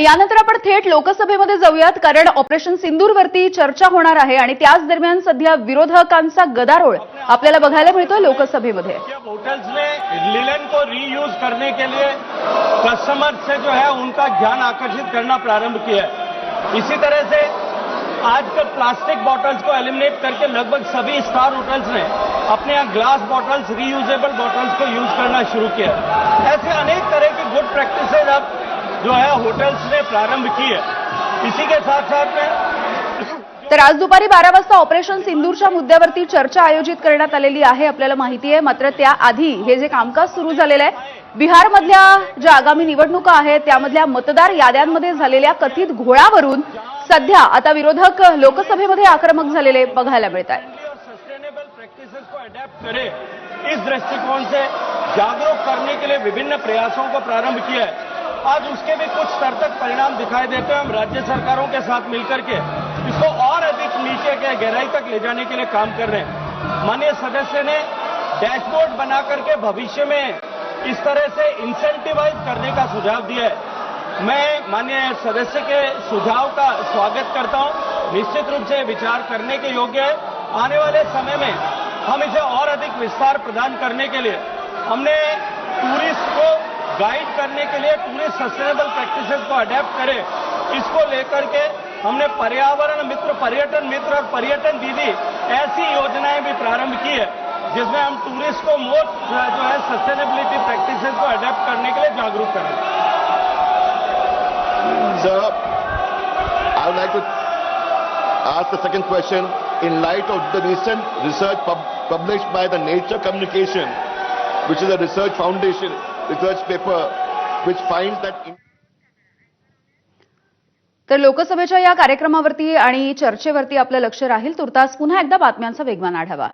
आणि थेट लोकसभेमध्ये जाऊयात, कारण ऑपरेशन सिंदूरवरती चर्चा होणार आहे आणि त्याच दरम्यान सध्या विरोधकांचा गदारोळ आपल्याला बघायला होटल्स ने लिलन को रीयूज करने के लिए कस्टमर से जो है उनका ध्यान आकर्षित करना प्रारंभ किया है। इसी तरह से आजकल प्लास्टिक बॉटल्स को एलिमिनेट करके लगभग सभी स्टार होटल्स ने अपने यहाँ ग्लास बॉटल्स रीयूजेबल बॉटल्स को यूज़ करना शुरू किया ऐसे अनेक तरह की जो है होटल्स ने प्रारंभ की है इसी के साथ साथ में तर आज दुपारी बारा वाजता ऑपरेशन सिंदूरच्या मुद्द्यावरती चर्चा आयोजित करण्यात आलेली आहे आपल्याला माहिती आहे. मात्र त्याआधी हे जे कामकाज सुरू झालेलं आहे बिहारमधल्या ज्या आगामी निवडणुका आहेत त्यामधल्या मतदार याद्यांमध्ये झालेल्या कथित घोळावरून सध्या आता विरोधक लोकसभेमध्ये आक्रमक झालेले बघायला मिळत आहे. इस दृष्टिकोण से जागरूक करने के लिए विभिन्न प्रयासों को प्रारंभ किया है। आज उसके भी कुछ स्तर तक परिणाम दिखाई देते हैं। हम राज्य सरकारों के साथ मिलकर के इसको और अधिक नीचे के गहराई तक ले जाने के लिए काम कर रहे हैं। माननीय सदस्य ने डैशबोर्ड बना करके भविष्य में इस तरह से इंसेंटिवाइज करने का सुझाव दिया है। मैं माननीय सदस्य के सुझाव का स्वागत करता हूँ। निश्चित रूप से विचार करने के योग्य है। आने वाले समय में हम इसे और अधिक विस्तार प्रदान करने के लिए हमने टूरिस्ट को गाइड करने के लिए टूरिस्ट सस्टेनेबल प्रैक्टिसेस को अडेप्ट करें इसको लेकर के हमने पर्यावरण मित्र पर्यटन मित्र और पर्यटन दीदी ऐसी योजनाएँ भी प्रारंभ की है जिसमें हम टूरिस्ट को मोर जो है सस्टेनेबिलिटी प्रैक्टिसेस को अडेप्ट करने के लिए जागरूक करें like to ask the second question. In light of the recent research pub- published by the Nature Communication, which is a research foundation research paper, which finds that. In- तर लोकसभेच्या या कार्यक्रमावरती आणि चर्चेवरती आपलं लक्ष राहील तुर्तास पुन्हा एकदा बातम्यांचा वेगवान आढावा